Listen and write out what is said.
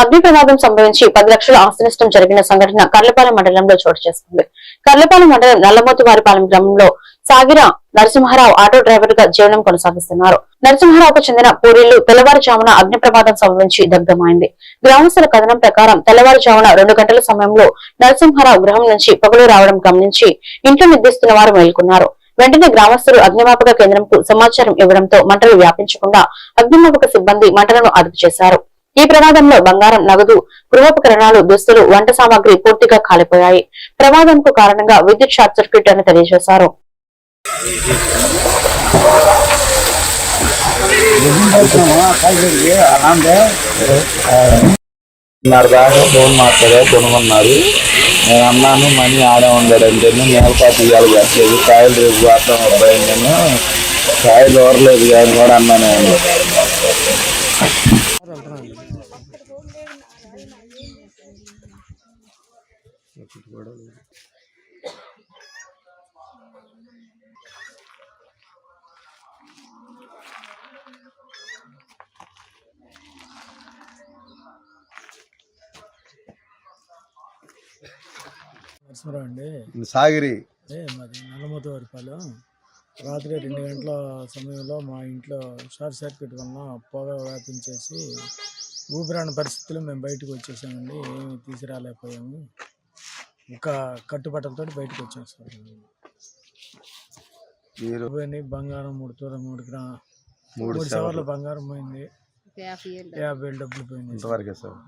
అగ్ని ప్రమాదం సంభవించి పది లక్షల ఆస్తి నష్టం జరిగిన సంఘటన కర్లపాలెం మండలంలో చోటు చేసుకుంది. కర్లపాలెం మండలం నల్లమోతివారిపాలెం గ్రామంలో సాగిర నరసింహారావు ఆటో డ్రైవర్గా జీవనం కొనసాగిస్తున్నారు. నరసింహారావుకు చెందిన పూరీలు తెల్లవారుజామున అగ్ని ప్రమాదం సంభవించి దగ్ధమైంది. గ్రామస్తుల కథనం ప్రకారం తెల్లవారుజామున రెండు గంటల సమయంలో నరసింహారావు గృహం నుంచి పొగలు రావడం గమనించి ఇంట్లో నిద్రిస్తున్న వారు మేల్కొన్నారు. వెంటనే గ్రామస్తులు అగ్నిమాపక కేంద్రంకు సమాచారం ఇవ్వడంతో మంటలు వ్యాపించకుండా అగ్నిమాపక సిబ్బంది మంటలను అదుపు చేశారు. ఈ ప్రమాదంలో బంగారం నగదు గృహోపకరణాలు దుస్తులు వంట సామాగ్రి పూర్తిగా కాలిపోయాయి. ప్రమాదంకు కారణంగా విద్యుత్ షార్ట్ సర్క్యూట్ అని తెలియజేశారు. దాకా ఫోన్ మాట్లాడే కొనుగొన్నారు నేను అన్నాను మనీ ఆడే ఉండాడంటే మేలపాటు ఇవ్వాలి కట్టలేదు కాయలు రేపు వాడటం అబ్బాయి నేను కాయలు ఓరలేదు కానీ కూడా అన్నాను నరసింహరావు అండి. సాగిరి. మాది నల్లమూతి వరిపాలెం రాత్రి రెండు గంటల సమయంలో మా ఇంట్లో షార్ట్ సర్క్యూట్ వలన పొగ వ్యాపించేసి ఊపిరాని పరిస్థితుల్లో మేము బయటకు వచ్చేసామండి. ఏమి తీసుకురాలేకపోయాము. ఒక కట్టుబట్టలతో బయటకు వచ్చాం సార్ మీరు బంగారం మూడు తూర మూడు గ్రా మూడు సవర్ల బంగారం పోయింది. యాభై వేలు డబ్బులు పోయింది ఇంతవరకే సార్.